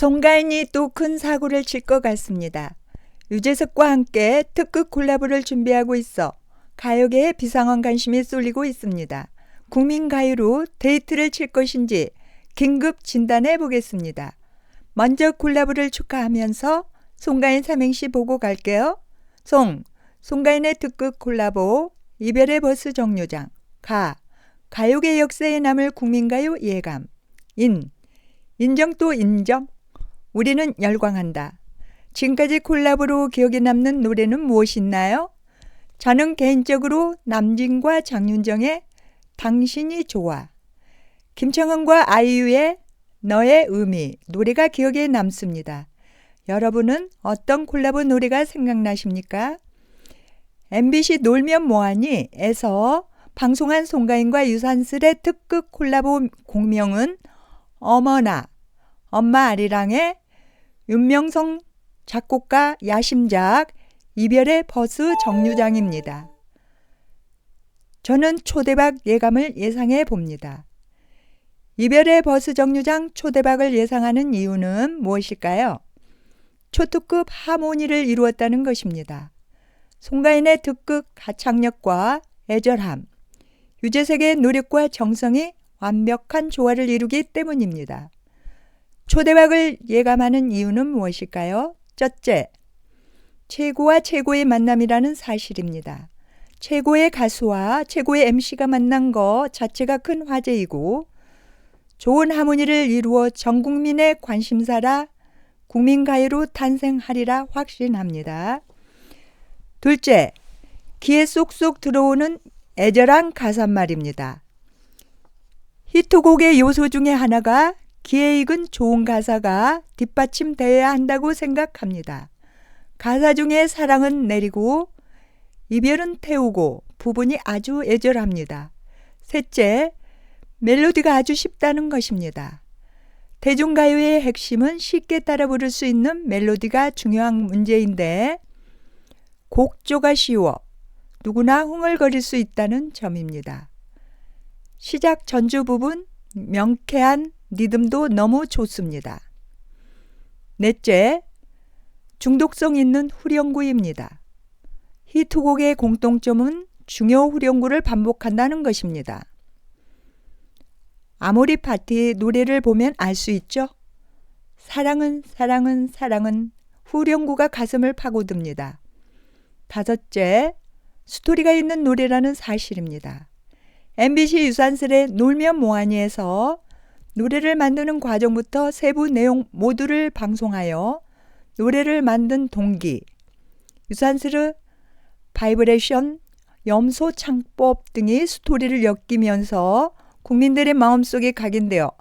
송가인이 또 큰 사고를 칠 것 같습니다. 유재석과 함께 특급 콜라보를 준비하고 있어 가요계에 비상한 관심이 쏠리고 있습니다. 국민 가요로 데이트를 칠 것인지 긴급 진단해 보겠습니다. 먼저 콜라보를 축하하면서 송가인 삼행시 보고 갈게요. 송, 송가인의 특급 콜라보, 이별의 버스 정류장, 가, 가요계 역사에 남을 국민가요 예감, 인, 인정 또 인정, 우리는 열광한다. 지금까지 콜라보로 기억에 남는 노래는 무엇이 있나요 저는 개인적으로 남진과 장윤정의 당신이 좋아, 김청은과 아이유의 너의 의미 노래가 기억에 남습니다. 여러분은 어떤 콜라보 노래가 생각나십니까? MBC 놀면 뭐하니 에서 방송한 송가인과 유산슬의 특급 콜라보 공명은 어머나 엄마 아리랑의 윤명성 작곡가 야심작 이별의 버스 정류장입니다. 저는 초대박 예감을 예상해 봅니다. 이별의 버스 정류장 초대박을 예상하는 이유는 무엇일까요? 초특급 하모니를 이루었다는 것입니다. 송가인의 특급 가창력과 애절함, 유재석의 노력과 정성이 완벽한 조화를 이루기 때문입니다. 초대박을 예감하는 이유는 무엇일까요? 첫째, 최고와 최고의 만남이라는 사실입니다. 최고의 가수와 최고의 MC가 만난 것 자체가 큰 화제이고 좋은 하모니를 이루어 전 국민의 관심사라 국민가요로 탄생하리라 확신합니다. 둘째, 귀에 쏙쏙 들어오는 애절한 가사말입니다. 히트곡의 요소 중에 하나가 익은 좋은 가사가 뒷받침되어야 한다고 생각합니다. 가사 중에 사랑은 내리고 이별은 태우고 부분이 아주 애절합니다. 셋째, 멜로디가 아주 쉽다는 것입니다. 대중가요의 핵심은 쉽게 따라 부를 수 있는 멜로디가 중요한 문제인데 곡조가 쉬워 누구나 흥얼거릴 수 있다는 점입니다. 시작 전주 부분 명쾌한 리듬도 너무 좋습니다. 넷째, 중독성 있는 후렴구입니다. 히트곡의 공통점은 중요 후렴구를 반복한다는 것입니다. 아모리 파티 노래를 보면 알 수 있죠? 사랑은 사랑은 사랑은 후렴구가 가슴을 파고듭니다. 다섯째, 스토리가 있는 노래라는 사실입니다. MBC 유산슬의 놀면 뭐하니에서 노래를 만드는 과정부터 세부 내용 모두를 방송하여 노래를 만든 동기, 유산슬의 바이브레이션, 염소 창법 등이 스토리를 엮이면서 국민들의 마음속에 각인되어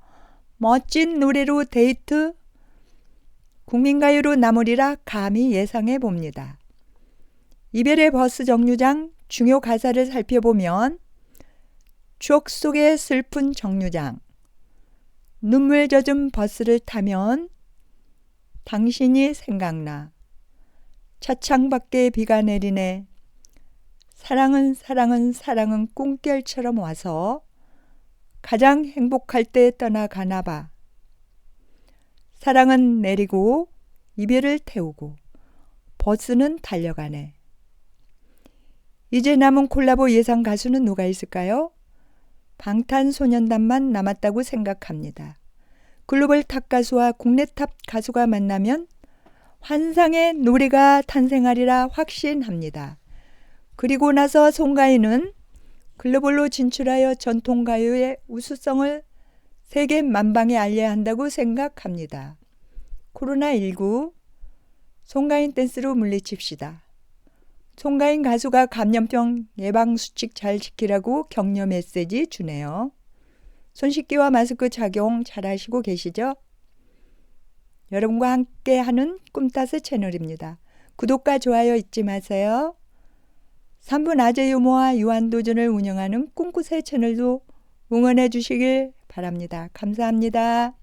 멋진 노래로 데이트 국민가요로 나무리라 감히 예상해 봅니다. 이별의 버스 정류장 중요 가사를 살펴보면 추억 속의 슬픈 정류장 눈물 젖은 버스를 타면 당신이 생각나 차창 밖에 비가 내리네 사랑은 사랑은 사랑은 꿈결처럼 와서 가장 행복할 때 떠나가나 봐. 사랑은 내리고 이별을 태우고 버스는 달려가네. 이제 남은 콜라보 예상 가수는 누가 있을까요? 방탄소년단만 남았다고 생각합니다. 글로벌 탑 가수와 국내 탑 가수가 만나면 환상의 노래가 탄생하리라 확신합니다. 그리고 나서 송가인은 글로벌로 진출하여 전통가요의 우수성을 세계 만방에 알려야 한다고 생각합니다. 코로나19 송가인 댄스로 물리칩시다. 송가인 가수가 감염병 예방 수칙 잘 지키라고 격려 메시지 주네요. 손 씻기와 마스크 착용 잘 하시고 계시죠? 여러분과 함께 하는 꿈따스 채널입니다. 구독과 좋아요 잊지 마세요. 3분 아재 유머와 유한도전을 운영하는 꿈꾸새 채널도 응원해 주시길 바랍니다. 감사합니다.